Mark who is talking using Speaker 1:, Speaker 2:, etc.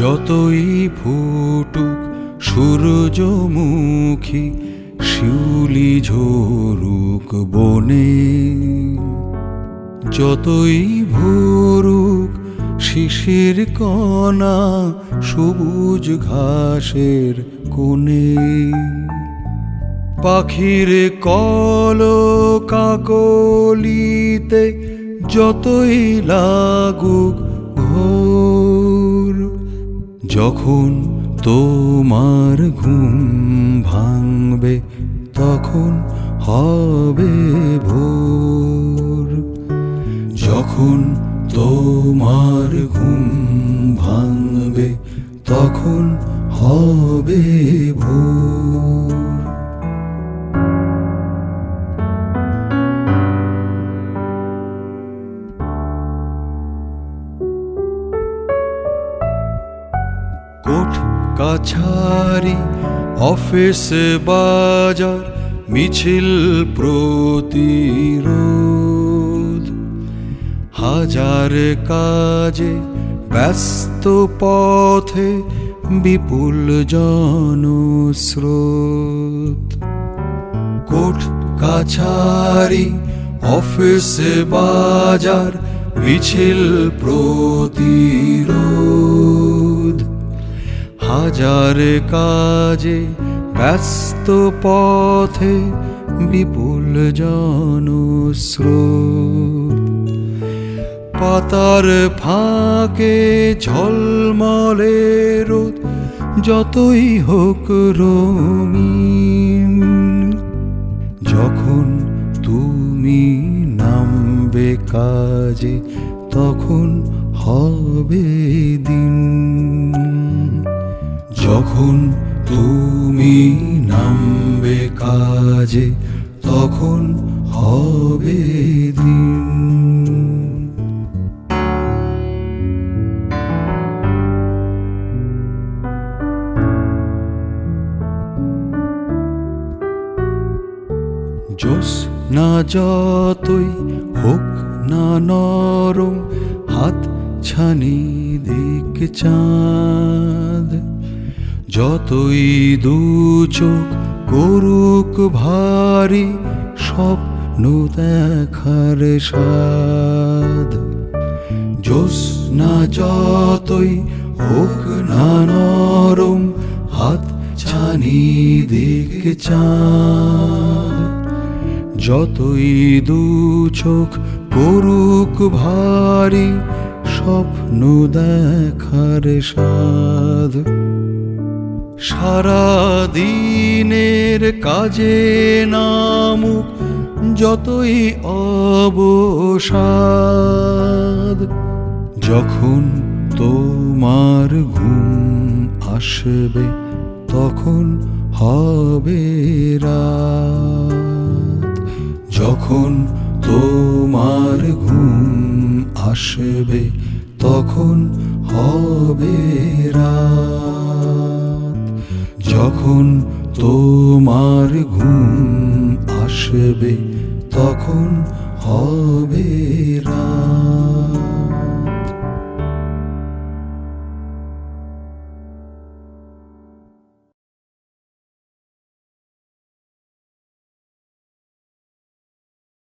Speaker 1: যতই ফুটুক সূর্যমুখী শিউলি ঝরুক বনে, যতই ভরুক শিশির কণা সবুজ ঘাসের কোণে, পাখির কল কাকলিতে যতই লাগুক ঘোর যখন তোমার ঘুম ভাঙবে তখন হবে ভোর। যখন তোমার ঘুম ভাঙবে তখন হবে ভোর। কোর্ট কাছারি, অফিস, বাজার, মিছিল প্রতিরোধ। হাজার কাজে ব্যস্ত পথে বিপুল জনস্রোত। কোর্ট কাছারি, অফিস, বাজার, মিছিল প্রতিরোধ। হাজার কাজে ব্যস্ত পথে বিপুল জনস্রোত। পাতার ফাঁকে ঝলমলে রোদ, যতই হোক রঙিন। যখন তুমি নামবে কাজে, তখন হবে দিন। যখন তুমি নামবে কাজে, তখন হবে দিন। জোস না যতই হোক না নরম, হাত ছানি দিক চাঁদ যতই দু চোখ করুক ভারী স্বপ্ন দেখার সাদ জোস না যতই হোক না নরম, হাত ছানি দিক যতই দু চোখ করুক ভারী স্বপ্ন দেখার সাধ সারা দিনের কাজে নামুক যতই অবসাদ। যখন তোমার ঘুম আসবে, তখন হবে রাত। যখন তোমার ঘুম আসবে, তখন হবে রাত। যখন তোমার ঘুম আসবে তখন হবে রাত।